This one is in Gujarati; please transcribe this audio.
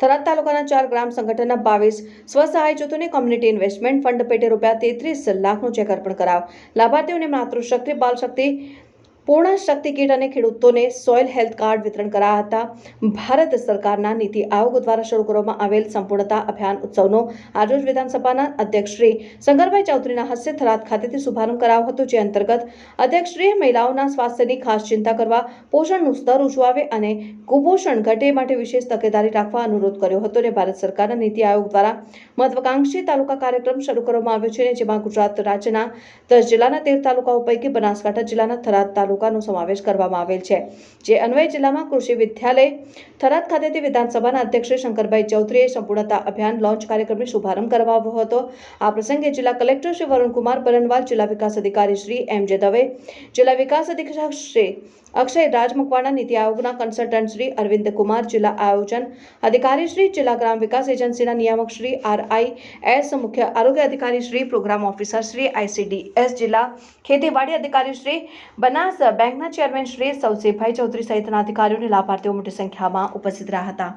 થરાદ તાલુકાના ચાર ગ્રામ સંગઠનના બાવીસ સ્વસહાય જૂથોને કોમ્યુનિટી ઇન્વેસ્ટમેન્ટ ફંડ પેટે રૂપિયા તેત્રીસ લાખનું ચેક અર્પણ કરાવ. લાભાર્થીઓને માતૃશક્તિ બાલશક્તિ પૂર્ણ શક્તિ કીટ અને ખેડૂતોને સોઇલ હેલ્થ કાર્ડ વિતરણ કરાયા હતા. ભારત સરકારના નીતિ આયોગ દ્વારા શરૂ કરવામાં આવેલ સંપૂર્ણતા અભિયાન ઉત્સવનો આજરોજ વિધાનસભાના અધ્યક્ષ શ્રી શંકરભાઈ ચૌધરીના હસ્તે થરાદ ખાતેથી શુભારંભ કરાયો હતો, જે અંતર્ગત અધ્યક્ષશ્રીએ મહિલાઓના સ્વાસ્થ્યની ખાસ ચિંતા કરવા પોષણનું સ્તર આવે અને કુપોષણ ઘટે માટે વિશેષ તકેદારી રાખવા અનુરોધ કર્યો હતો અને ભારત સરકારના નીતિ આયોગ દ્વારા મહત્વાકાંક્ષી તાલુકા કાર્યક્રમ શરૂ કરવામાં આવ્યો છે, જેમાં ગુજરાત રાજ્યના દસ જિલ્લાના તેર તાલુકાઓ પૈકી બનાસકાંઠા જિલ્લાના થરાદ તાલુકાનો સમાવેશ કરવામાં આવેલ છે, જે અન્વયે જિલ્લામાં કૃષિ વિદ્યાલય, થરાદ ખાતેથી વિધાનસભાના અધ્યક્ષ શંકરભાઈ ચૌધરીએ સંપૂર્ણતા અભિયાન લોન્ચ કાર્યક્રમનો શુભારંભ કરાવ્યો હતો. આ પ્રસંગે જિલ્લા કલેક્ટર શ્રી વરુણકુમાર પરનવાલ જિલ્લા વિકાસ અધિકારી શ્રી એમ જે દવે, જિલ્લા વિકાસ અધિક્ષક શ્રી અક્ષય રાજ નીતિ આયોગના કન્સલ્ટન્ટ શ્રી અરવિંદ કુમાર, જિલ્લા આયોજન અધિકારી શ્રી, જિલ્લા ગ્રામ વિકાસ એજન્સીના નિયામક શ્રી આર આઈ એસ, મુખ્ય આરોગ્ય અધિકારી Shri, programme officer Shri ICDS જિલ્લા ખેતીવાડી અધિકારી શ્રી બનાસ બેંકના ચેરમેન શ્રી સૌસેભાઈ ચૌધરી સહિતના અધિકારીઓને લાભાર્થીઓ મોટી સંખ્યામાં ઉપસ્થિત રહ્યા હતા.